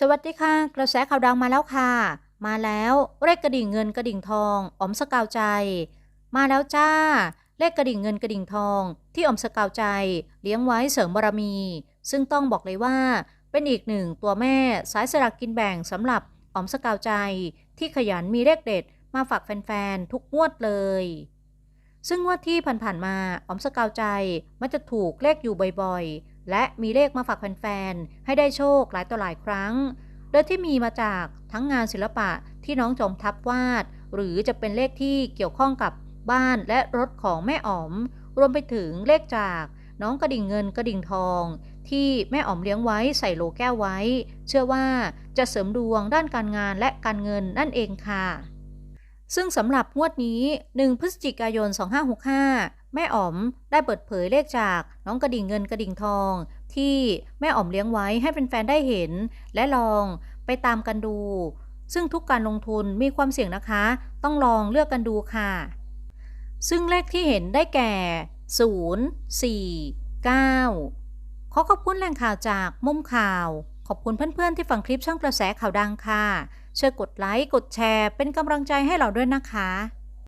สวัสดีค่ะ กระแสข่าวดังมาแล้วค่ะ มาแล้วเลขกระดิ่งเงินกระดิ่งทองออมสกาวใจ มาแล้วจ้า เลขกระดิ่งเงินกระดิ่งทอง ที่ออมสกาวใจ เลี้ยงไว้เสริมบารมี ซึ่งต้องบอกเลยว่า เป็นอีกหนึ่งตัวแม่สายสลากกินแบ่งสำหรับออมสกาวใจ ที่ขยันมีเลขเด็ด มาฝากแฟนๆทุกงวดเลย ซึ่งงวดที่ผ่านๆมาออมสกาวใจมันจะถูกเลขอยู่บ่อยๆ และมีเลขมาฝากแฟนๆ ให้ได้โชคหลายต่อหลายครั้ง โดยที่มีมาจากทั้งงานศิลปะที่น้องจอมทัพวาด หรือจะเป็นเลขที่เกี่ยวข้องกับบ้านและรถของแม่อ๋อม รวมไปถึงเลขจากน้องกระดิ่งเงินกระดิ่งทอง ที่แม่อ๋อมเลี้ยงไว้ใส่โลแก้วไว้ เชื่อว่าจะเสริมดวงด้านการงานและการเงินนั่นเองค่ะซึ่งสำหรับงวดนี้ 1 พฤศจิกายน 2565 แม่อ๋อมได้เปิดเผยเลขจากน้องกระดิ่งเงินกระดิ่งทอง ที่แม่อ๋อมเลี้ยงไว้ให้แฟนๆได้เห็น และลองไปตามกันดู ซึ่งทุกการลงทุนมีความเสี่ยงนะคะ ต้องลองเลือกกันดูค่ะ ซึ่งเลขที่เห็นได้แก่ 0 4 9 ขอขอบคุณแหล่งข่าวจากมุมข่าว ขอบคุณเพื่อนๆที่ฟังคลิปช่องกระแสข่าวดังค่ะช่วยกดไลค์กดแชร์เป็นกำลังใจให้เราด้วยนะคะ